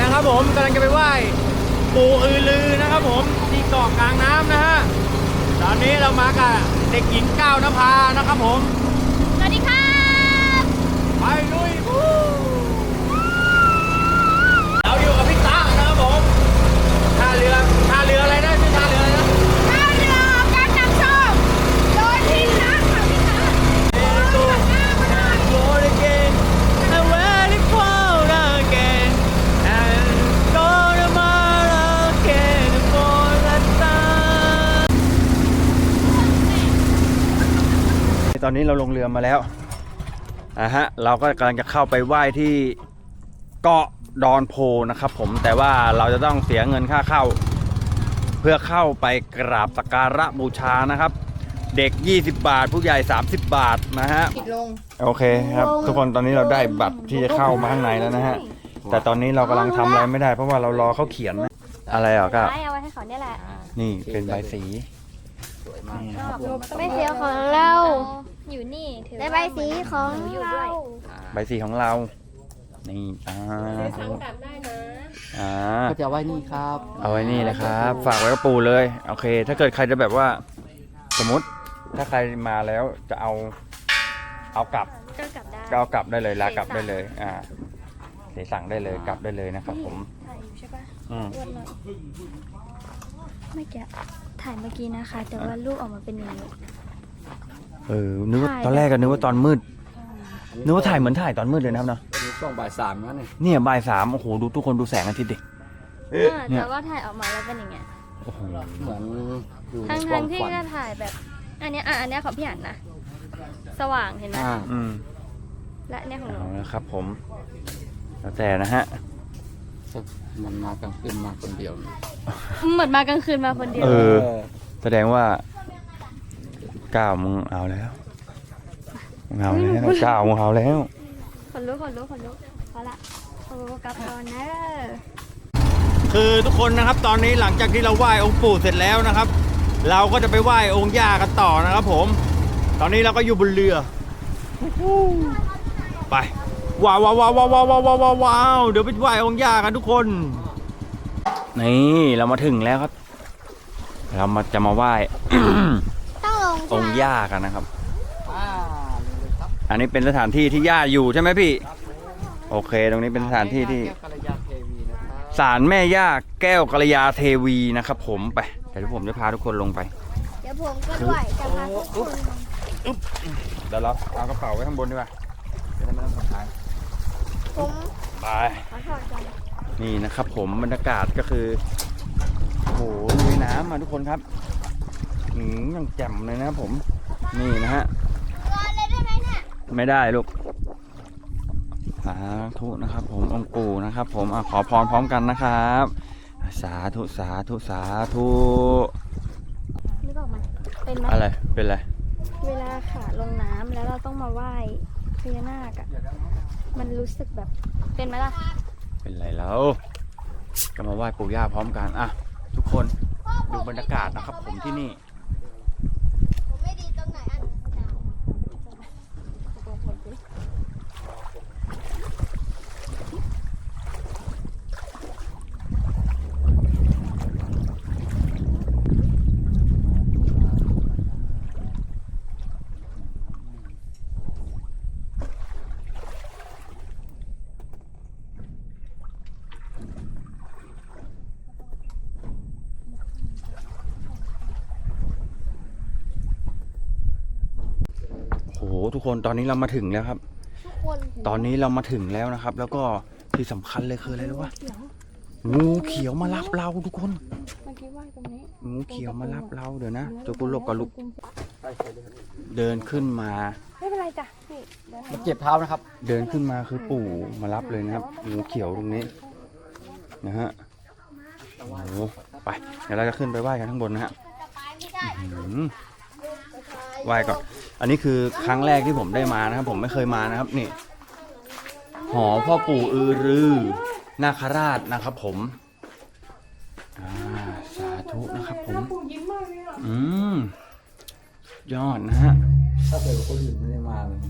นะครับผมกำลังจะไปไหว้ปู่อือลือนะครับผมที่เกาะกลางน้ำนะฮะตอนนี้เรามากับเด็กหญิงก้าวนภานะครับผม ตอนนี้เราลงเรือมาแล้วอะฮะเราก็กำลังจะเข้าไปไหว้ที่เกาะดอนโพนะครับ ผมแต่ว่าเราจะต้องเสียเงินค่าเข้า เพื่อเข้าไปกราบสักการะบูชานะครับ เด็ก 20 บาท ผู้ใหญ่ 30 บาทนะฮะปิดลง โอเคครับ ทุกคนตอนนี้เราได้บัตรที่จะเข้ามาข้างในแล้วนะฮะแต่ตอนนี้เรากำลังทำอะไรไม่ได้ เพราะว่าเรารอเขาเขียนนะอะไรอะก็ไว้เอาไว้ให้เขาเนี่ยแหละนี่เป็นใบสี ไม่เสียของเราอยู่นี่ถือได้ใบสีของเรา ใบสีของเรา นี่อ่าอ่าก็จะไว้นี่ครับ เอาไว้นี่เลยครับ ฝากไว้กับปู่เลย โอเค ถ้าเกิดใครจะแบบว่า สมมติถ้าใครมาแล้วจะเอาเอากลับก็กลับได้ก็เอากลับได้เลยลากลับได้เลย อ่าเสียสั่งได้เลยกลับได้เลยนะครับ ผมถ่ายอยู่ใช่ปะอืม อ้วนหน่อยเมื่อกี้ถ่ายเมื่อกี้นะคะ แต่ว่ารูปออกมาเป็นอย่างนี้ เออนึกว่าถ่าย ตอนแรกก็นึกว่าตอนมืดนึกว่าถ่ายเหมือนถ่ายตอนมืดเลยนะครับเนาะวันนี้ช่วงบ่ายสามแล้วนี่เนี่ยบ่ายสามโอ้โหดูทุกคนดูแสงอาทิตย์ดิ เออเนี่ย แต่ว่าถ่ายออกมาแล้วเป็นอย่างเงี้ยโอ้โหเหมือนอยู่ในทั้งควาทั้งมที่ฝันก็ถ่ายแบบ อันเนี้ยอะอันเนี้ยของพี่หันนะสว่างเห็นไหมอ่า อืมและอันเนี้ยของหนู เอาละครับผมแล้วแต่นะฮะ มันมากลางคืนมาคนเดียวนี่เหมือนมากลางคืนมาคนเดียว เออ แสดงว่าก้าวมึงเอาแล้วมึงเอาแล้วก้าวมึงเอาแล้ว คนลุกคนลุกคนลุกพอละโอ้กลับก่อนนะคือทุกคนนะครับตอนนี้หลังจากที่เราไหว้องค์ปู่เสร็จแล้วนะครับ เราก็จะไปไหว้องค์ย่ากันต่อนะครับผม ตอนนี้เราก็อยู่บนเรือ ไป ว้าวว้าวว้าวว้าวว้าวว้าววาวเดี๋ยวไปไหว้องย่ากันทุกคน นี่เรามาถึงแล้วครับ เรามาจะมาไหว้องย่ากันนะครับ อันนี้เป็นสถานที่ที่ย่าอยู่ใช่ไหมพี่ โอเค ตรงนี้เป็นสถานที่ที่ศาลแม่ย่าแก้วกัลยาเทวีนะครับผมไปเดี๋ยวผมจะพาทุกคนลงไป เดี๋ยวผมก็ด้วยจะพาทุกคนเดี๋ยวเราเอากระเป๋าไว้ข้างบนดีกว่าจะได้ไม่ต้องสงสัย ผมไป ขอถอดก่อนนี่นะครับผมบรรยากาศก็คือโอ้โหลุยน้ำมาทุกคนครับอืมยังแจ่มเลยนะครับผม นี่นะฮะ ก่อนเลยได้ไหมเนี่ยไม่ได้ลูกสาธุนะครับผมองค์ปู่นะครับ ผมอะขอพรพร้อมกันนะครับ สาธุสาธุสาธุนึกออกไหมเป็นไหมอะไรเป็นอะไรเวลาขาลงน้ำแล้วเราต้องมาไหว้ พญานาคอะมันรู้สึกแบบเป็นไหมล่ะ เป็นไรแล้วก็มาไหว้ปู่ย่าพร้อมกันอะทุกคนดูบรรยากาศนะครับผมที่นี่ ไม่ดีตรงไหนอะ โอ้โห ทุกคนตอนนี้เรามาถึงแล้วครับ ทุกคนตอนนี้เรามาถึงแล้วนะครับ แล้วก็ที่สำคัญเลยคืออะไรรู้ปะงูเขียวมารับเราทุกคนเมื่อกี้ไหว้ตรงนี้งูเขียวมารับเราเดี๋ยวนะตัวกุหลบกับลุกไปเสร็จเลยเดินขึ้นมา ไม่เป็นไรจ้ะนี่เดี๋ยวมาเจ็บเท้านะครับ เดินขึ้นมาคือปู่มารับเลยนะครับงูเขียวตรงนี้นะฮะโอ้โหไปเดี๋ยวเราจะขึ้นไปไหว้กันข้างบนนะฮะอื้อหือ ไหว้ก่อน อันนี้คือครั้งแรกที่ผมได้มานะครับ ผมไม่เคยมานะครับนี่ หอพ่อปู่อือรือ นาคราชนะครับ ผมอ่าสาธุนะครับ ผม อืมยอดนะฮะ ถ้าเกิดคนอื่นไม่ได้มาเลย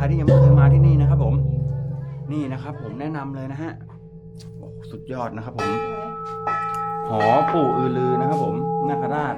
คนแนะนำใครที่ยังไม่เคยมาที่นี่นะครับ ผม นี่นะครับ ผมแนะนำเลยนะฮะสุดยอดนะครับ ผม หอปู่อือลือนะครับ ผมนาคราช